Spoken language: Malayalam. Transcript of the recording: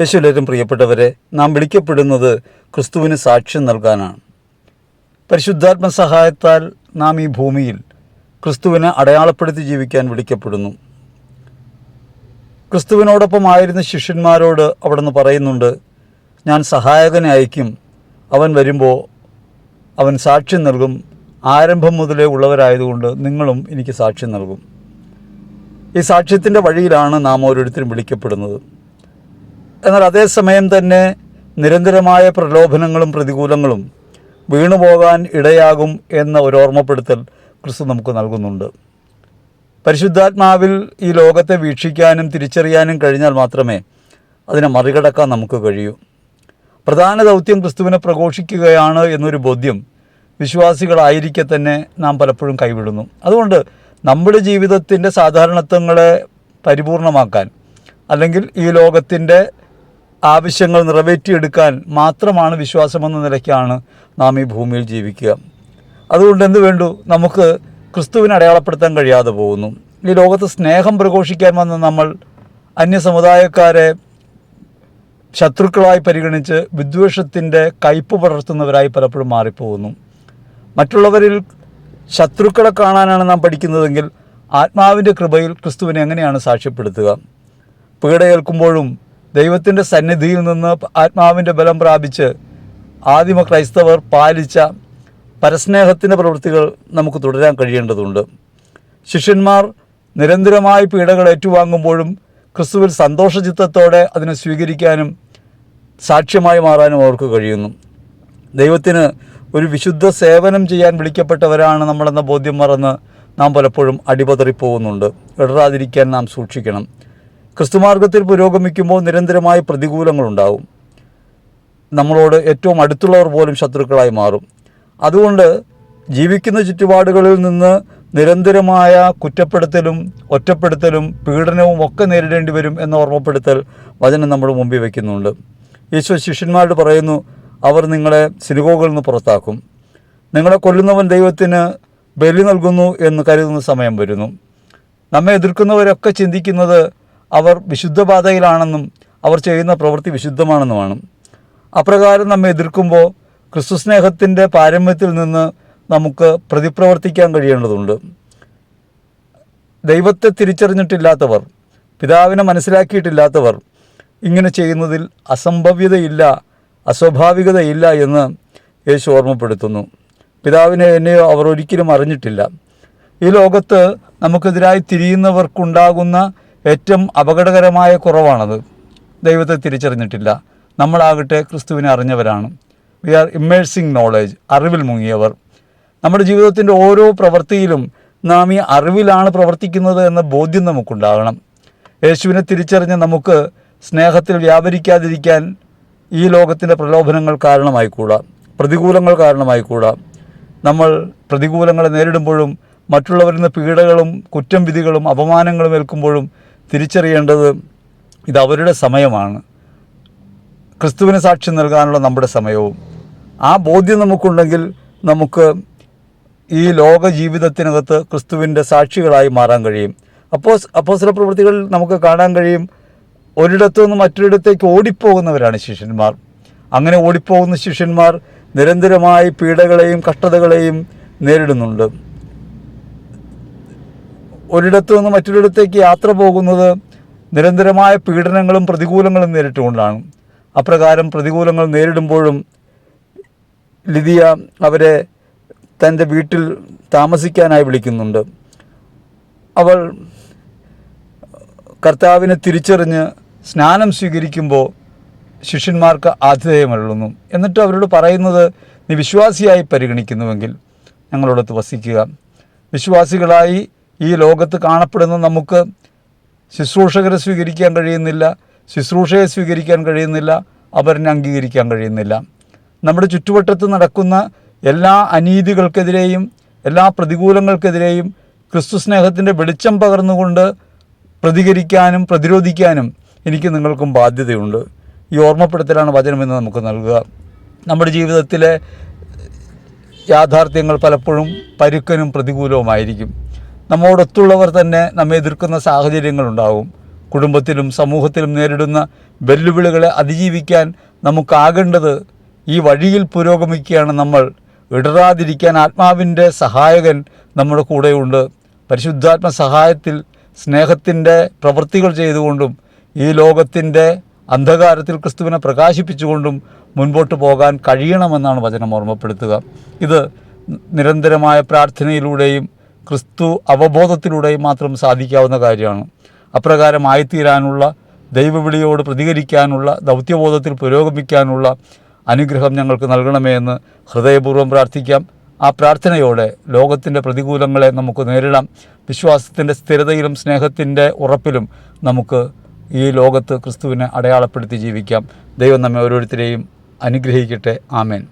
യേശുലേറ്റം പ്രിയപ്പെട്ടവരെ നാം വിളിക്കപ്പെടുന്നത് ക്രിസ്തുവിന് സാക്ഷ്യം നൽകാനാണ്. പരിശുദ്ധാത്മ സഹായത്താൽ നാം ഈ ഭൂമിയിൽ ക്രിസ്തുവിനെ അടയാളപ്പെടുത്തി ജീവിക്കാൻ വിളിക്കപ്പെടുന്നു. ക്രിസ്തുവിനോടൊപ്പം ആയിരുന്ന ശിഷ്യന്മാരോട് അവിടുന്ന് പറയുന്നുണ്ട് ഞാൻ സഹായകനെ അയക്കും അവൻ വരുമ്പോൾ അവൻ സാക്ഷ്യം നൽകും. ആരംഭം മുതലേ ഉള്ളവരായതുകൊണ്ട് നിങ്ങളും എനിക്ക് സാക്ഷ്യം നൽകും. ഈ സാക്ഷ്യത്തിന്റെ വഴിയിലാണ് നാം ഓരോരുത്തരും വിളിക്കപ്പെടുന്നത്. എന്നാൽ അതേസമയം തന്നെ നിരന്തരമായ പ്രലോഭനങ്ങളും പ്രതികൂലങ്ങളും വീണുപോകാൻ ഇടയാകും എന്ന ഒരു ഓർമ്മപ്പെടുത്തൽ ക്രിസ്തു നമുക്ക് നൽകുന്നുണ്ട്. പരിശുദ്ധാത്മാവിൽ ഈ ലോകത്തെ വീക്ഷിക്കാനും തിരിച്ചറിയാനും കഴിഞ്ഞാൽ മാത്രമേ അതിനെ മറികടക്കാൻ നമുക്ക് കഴിയൂ. പ്രധാന ദൗത്യം ക്രിസ്തുവിനെ പ്രഘോഷിക്കുകയാണ് എന്നൊരു ബോധ്യം വിശ്വാസികളായിരിക്കെ തന്നെ നാം പലപ്പോഴും കൈവിടുന്നു. അതുകൊണ്ട് നമ്മുടെ ജീവിതത്തിന്റെ സാധാരണത്വങ്ങളെ പരിപൂർണമാക്കാൻ അല്ലെങ്കിൽ ഈ ലോകത്തിന്റെ ആവശ്യങ്ങൾ നിറവേറ്റിയെടുക്കാൻ മാത്രമാണ് വിശ്വാസമെന്ന നിലയ്ക്കാണ് നാം ഈ ഭൂമിയിൽ ജീവിക്കുക. അതുകൊണ്ട് എന്ത് വേണ്ടു? നമുക്ക് ക്രിസ്തുവിനെ അടയാളപ്പെടുത്താൻ കഴിയാതെ പോകുന്നു. ഈ ലോകത്ത് സ്നേഹം പ്രഘോഷിക്കാൻ വന്ന നമ്മൾ അന്യസമുദായക്കാരെ ശത്രുക്കളായി പരിഗണിച്ച് വിദ്വേഷത്തിന്റെ കയ്പ് പടർത്തുന്നവരായി പലപ്പോഴും മാറിപ്പോകുന്നു. മറ്റുള്ളവരിൽ ശത്രുക്കളെ കാണാനാണ് നാം പഠിക്കുന്നതെങ്കിൽ ആത്മാവിന്റെ കൃപയിൽ ക്രിസ്തുവിനെ എങ്ങനെയാണ് സാക്ഷ്യപ്പെടുത്തുക? പീഡയേൽക്കുമ്പോഴും ദൈവത്തിന്റെ സന്നിധിയിൽ നിന്ന് ആത്മാവിന്റെ ബലം പ്രാപിച്ച് ആദിമ ക്രൈസ്തവർ പാലിച്ച പരസ്നേഹത്തിന്റെ പ്രവൃത്തികൾ നമുക്ക് തുടരാൻ കഴിയേണ്ടതുണ്ട്. ശിഷ്യന്മാർ നിരന്തരമായി പീഡകൾ ഏറ്റുവാങ്ങുമ്പോഴും ക്രിസ്തുവിൽ സന്തോഷചിത്തത്തോടെ അതിനെ സ്വീകരിക്കാനും സാക്ഷ്യമായി മാറാനും അവർക്ക് കഴിയുന്നു. ദൈവത്തിന് ഒരു വിശുദ്ധ സേവനം ചെയ്യാൻ വിളിക്കപ്പെട്ടവരാണ് നമ്മളെന്ന ബോധ്യം മറന്ന് നാം പലപ്പോഴും അടിപതറിപ്പോകുന്നുണ്ട്. ഇടറാതിരിക്കാൻ നാം സൂക്ഷിക്കണം. ക്രിസ്തുമാർഗത്തിൽ പുരോഗമിക്കുമ്പോൾ നിരന്തരമായ പ്രതികൂലങ്ങളുണ്ടാവും. നമ്മളോട് ഏറ്റവും അടുത്തുള്ളവർ പോലും ശത്രുക്കളായി മാറും. അതുകൊണ്ട് ജീവിക്കുന്ന ചുറ്റുപാടുകളിൽ നിന്ന് നിരന്തരമായ കുറ്റപ്പെടുത്തലും ഒറ്റപ്പെടുത്തലും പീഡനവും ഒക്കെ നേരിടേണ്ടി വരും എന്ന ഓർമ്മപ്പെടുത്തൽ വചനം നമ്മുടെ മുമ്പിൽ വയ്ക്കുന്നുണ്ട് ഈശോ ശിഷ്യന്മാരോട് പറയുന്നു അവർ നിങ്ങളെ സിനിഗോകളിൽ നിന്ന് പുറത്താക്കും. നിങ്ങളെ കൊല്ലുന്നവൻ ദൈവത്തിന് ബലി നൽകുന്നു എന്ന് കരുതുന്ന സമയം വരുന്നു. നമ്മെ എതിർക്കുന്നവരൊക്കെ ചിന്തിക്കുന്നത് അവർ വിശുദ്ധപാതയിലാണെന്നും അവർ ചെയ്യുന്ന പ്രവൃത്തി വിശുദ്ധമാണെന്നുമാണ്. അപ്രകാരം നമ്മെ എതിർക്കുമ്പോൾ ക്രിസ്തു സ്നേഹത്തിന്റെ പാരമ്യത്തിൽ നിന്ന് നമുക്ക് പ്രതിപ്രവർത്തിക്കാൻ കഴിയേണ്ടതുണ്ട്. ദൈവത്തെ തിരിച്ചറിഞ്ഞിട്ടില്ലാത്തവർ പിതാവിനെ മനസ്സിലാക്കിയിട്ടില്ലാത്തവർ ഇങ്ങനെ ചെയ്യുന്നതിൽ അസംഭവ്യതയില്ല അസ്വാഭാവികതയില്ല എന്ന് യേശു ഓർമ്മപ്പെടുത്തുന്നു. പിതാവിനെ എന്നെയോ അവർ ഒരിക്കലും അറിഞ്ഞിട്ടില്ല. ഈ ലോകത്ത് നമുക്കെതിരായി തിരിയുന്നവർക്കുണ്ടാകുന്ന ഏറ്റവും അപകടകരമായ കുറവാണത്. ദൈവത്തെ തിരിച്ചറിഞ്ഞിട്ടില്ല. നമ്മളാകട്ടെ ക്രിസ്തുവിനെ അറിഞ്ഞവരാണ്. വി ആർ ഇമ്മേഴ്സിങ് നോളേജ് അറിവിൽ മുങ്ങിയവർ. നമ്മുടെ ജീവിതത്തിന്റെ ഓരോ പ്രവൃത്തിയിലും നാം ഈ അറിവിലാണ് പ്രവർത്തിക്കുന്നത് എന്ന ബോധ്യം നമുക്കുണ്ടാകണം. യേശുവിനെ തിരിച്ചറിഞ്ഞ് നമുക്ക് സ്നേഹത്തിൽ വ്യാപരിക്കാതിരിക്കാൻ ഈ ലോകത്തിന്റെ പ്രലോഭനങ്ങൾ കാരണമായിക്കൂടാ. പ്രതികൂലങ്ങൾ കാരണമായിക്കൂടാ. നമ്മൾ പ്രതികൂലങ്ങളെ നേരിടുമ്പോഴും മറ്റുള്ളവരിൽ നിന്ന് പീഡകളും കുറ്റം വിധികളും അപമാനങ്ങളും ഏൽക്കുമ്പോഴും തിരിച്ചറിയേണ്ടത് ഇത് അവരുടെ സമയമാണ്. ക്രിസ്തുവിന് സാക്ഷ്യം നൽകാനുള്ള നമ്മുടെ സമയവും. ആ ബോധ്യം നമുക്കുണ്ടെങ്കിൽ നമുക്ക് ഈ ലോക ജീവിതത്തിനകത്ത് ക്രിസ്തുവിന്റെ സാക്ഷികളായി മാറാൻ കഴിയും. അപ്പോൾ അപ്പോസ്തല പ്രവൃത്തികളിൽ നമുക്ക് കാണാൻ കഴിയും. ഒരിടത്തു നിന്ന് മറ്റൊരിടത്തേക്ക് ഓടിപ്പോകുന്നവരാണ് ശിഷ്യന്മാർ. അങ്ങനെ ഓടിപ്പോകുന്ന ശിഷ്യന്മാർ നിരന്തരമായി പീഡകളെയും കഷ്ടതകളെയും നേരിടുന്നുണ്ട്. ഒരിടത്തു നിന്ന് മറ്റൊരിടത്തേക്ക് യാത്ര പോകുന്നത് നിരന്തരമായ പീഡനങ്ങളും പ്രതികൂലങ്ങളും നേരിട്ടുകൊണ്ടാണ്. അപ്രകാരം പ്രതികൂലങ്ങൾ നേരിടുമ്പോഴും ലിതിയ അവരെ തന്റെ വീട്ടിൽ താമസിക്കാനായി വിളിക്കുന്നുണ്ട്. അവൾ കർത്താവിനെ തിരിച്ചറിഞ്ഞ് സ്നാനം സ്വീകരിക്കുമ്പോൾ ശിഷ്യന്മാർക്ക് ആതിഥേയമരുളുന്നു. എന്നിട്ട് അവരോട് പറയുന്നത് നീ വിശ്വാസിയായി പരിഗണിക്കുന്നുവെങ്കിൽ ഞങ്ങളോടൊത്ത് വസിക്കുക. വിശ്വാസികളായി ഈ ലോകത്ത് കാണപ്പെടുന്ന നമുക്ക് ശുശ്രൂഷകരെ സ്വീകരിക്കാൻ കഴിയുന്നില്ല ശുശ്രൂഷയെ സ്വീകരിക്കാൻ കഴിയുന്നില്ല അവരിനെ അംഗീകരിക്കാൻ കഴിയുന്നില്ല. നമ്മുടെ ചുറ്റുവട്ടത്ത് നടക്കുന്ന എല്ലാ അനീതികൾക്കെതിരെയും എല്ലാ പ്രതികൂലങ്ങൾക്കെതിരെയും ക്രിസ്തു സ്നേഹത്തിന്റെ വെളിച്ചം പകർന്നുകൊണ്ട് പ്രതികരിക്കാനും പ്രതിരോധിക്കാനും എനിക്ക് നിങ്ങൾക്കും ബാധ്യതയുണ്ട്. ഈ ഓർമ്മപ്പെടുത്തലാണ് വചനമെന്ന് നമുക്ക് നൽകുക. നമ്മുടെ ജീവിതത്തിലെ യാഥാർത്ഥ്യങ്ങൾ പലപ്പോഴും പരുക്കനും പ്രതികൂലവുമായിരിക്കും. നമ്മോടൊത്തുള്ളവർ തന്നെ നമ്മെ എതിർക്കുന്ന സാഹചര്യങ്ങളുണ്ടാവും. കുടുംബത്തിലും സമൂഹത്തിലും നേരിടുന്ന വെല്ലുവിളികളെ അതിജീവിക്കാൻ നമുക്കാകേണ്ടത് ഈ വഴിയിൽ പുരോഗമിക്കുകയാണ് നമ്മൾ. ഇടറാതിരിക്കാൻ ആത്മാവിന്റെ സഹായകൻ നമ്മുടെ കൂടെയുണ്ട്. പരിശുദ്ധാത്മ സഹായത്തിൽ സ്നേഹത്തിന്റെ പ്രവൃത്തികൾ ചെയ്തുകൊണ്ടും ഈ ലോകത്തിന്റെ അന്ധകാരത്തിൽ ക്രിസ്തുവിനെ പ്രകാശിപ്പിച്ചുകൊണ്ടും മുൻപോട്ട് പോകാൻ കഴിയണമെന്നാണ് വചനം ഓർമ്മപ്പെടുത്തുക. ഇത് നിരന്തരമായ പ്രാർത്ഥനയിലൂടെയും ക്രിസ്തു അവബോധത്തിലൂടെ മാത്രം സാധിക്കാവുന്ന കാര്യമാണ്. അപ്രകാരം ആയിത്തീരാനുള്ള ദൈവവിളിയോട് പ്രതികരിക്കാനുള്ള ദൗത്യബോധത്തിൽ പുരോഗമിക്കാനുള്ള അനുഗ്രഹം ഞങ്ങൾക്ക് നൽകണമേ എന്ന് ഹൃദയപൂർവം പ്രാർത്ഥിക്കാം. ആ പ്രാർത്ഥനയോടെ ലോകത്തിന്റെ പ്രതികൂലങ്ങളെ നമുക്ക് നേരിടാം. വിശ്വാസത്തിന്റെ സ്ഥിരതയിലും സ്നേഹത്തിന്റെ ഉറപ്പിലും നമുക്ക് ഈ ലോകത്ത് ക്രിസ്തുവിനെ അടയാളപ്പെടുത്തി ജീവിക്കാം. ദൈവം നമ്മെ ഓരോരുത്തരെയും അനുഗ്രഹിക്കട്ടെ. ആമേൻ.